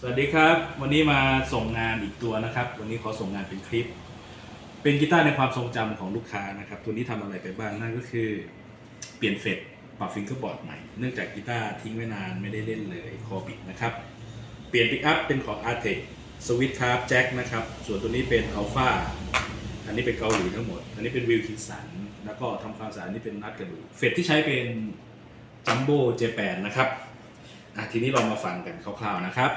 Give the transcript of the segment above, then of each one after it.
สวัสดีครับ วันนี้มาส่งงานอีกตัวนะครับ วันนี้ขอส่งงานเป็นคลิป เป็นกีตาร์ในความทรงจำของลูกค้านะครับ ตัวนี้ทำอะไรไปบ้างนั่นก็คือ เปลี่ยนเฟดปรับฟิงเกอร์บอร์ดใหม่ เนื่องจากกีตาร์ทิ้งไว้นานไม่ได้เล่นเลยคอบิดนะครับ เปลี่ยนปิกอัพเป็นของ a r t e c สวิตคาร์แจ็คนะครับ ส่วนตัวนี้เป็นอัลฟาอันนี้เป็นเกาหลีทั้งหมด อันนี้เป็นวิลคินสันแล้วก็ทำความสะอาดอันนี้เป็นนัดกระดูกเฟดที่ใช้เป็นจัมโบ้เจแปนนะครับอะทีนี้เรามาฟังกันคร่าวๆนะครับ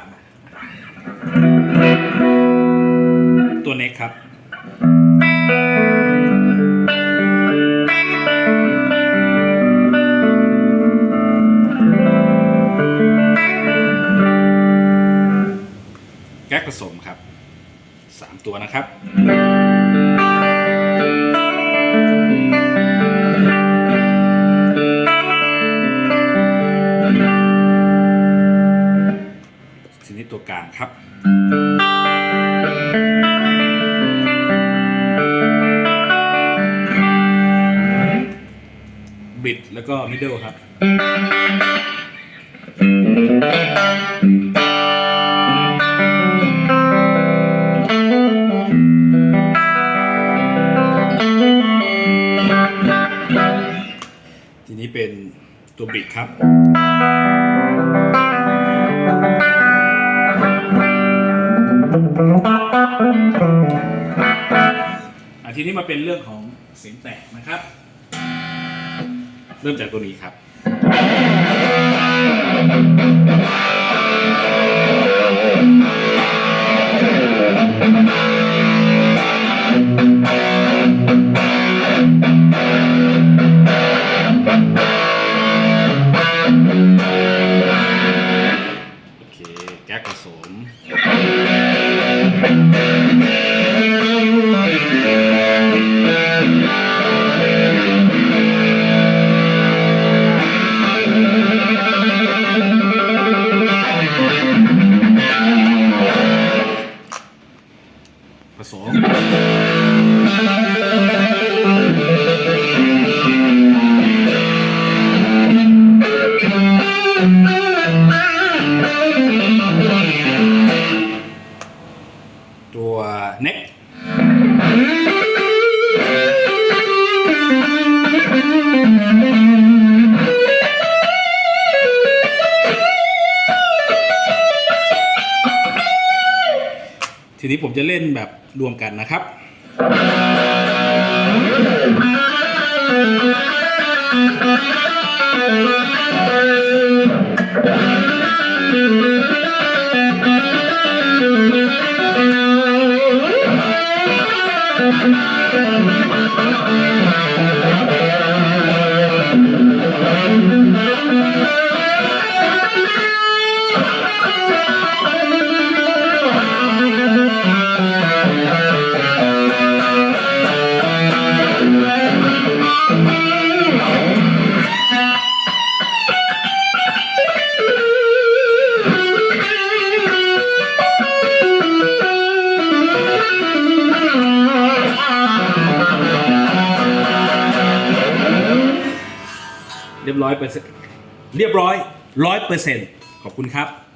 ตัวเน็กครับ แก๊กผสมครับ 3 ตัวนะครับ กลางครับบิดแล้วก็มิดเดิลครับ ทีนี้เป็นตัวบิดครับ อาทีนี้มาเป็นเรื่องของเสียงแตกนะครับ เริ่มจากตัวนี้ครับ โอเค แก๊กผสม Thank you. นี้ผมจะเล่นแบบรวมกันนะครับ เรียบร้อยเปอร์เซ็นต์เรียบร้อยร้อยเปอร์เซ็นต์ขอบคุณครับ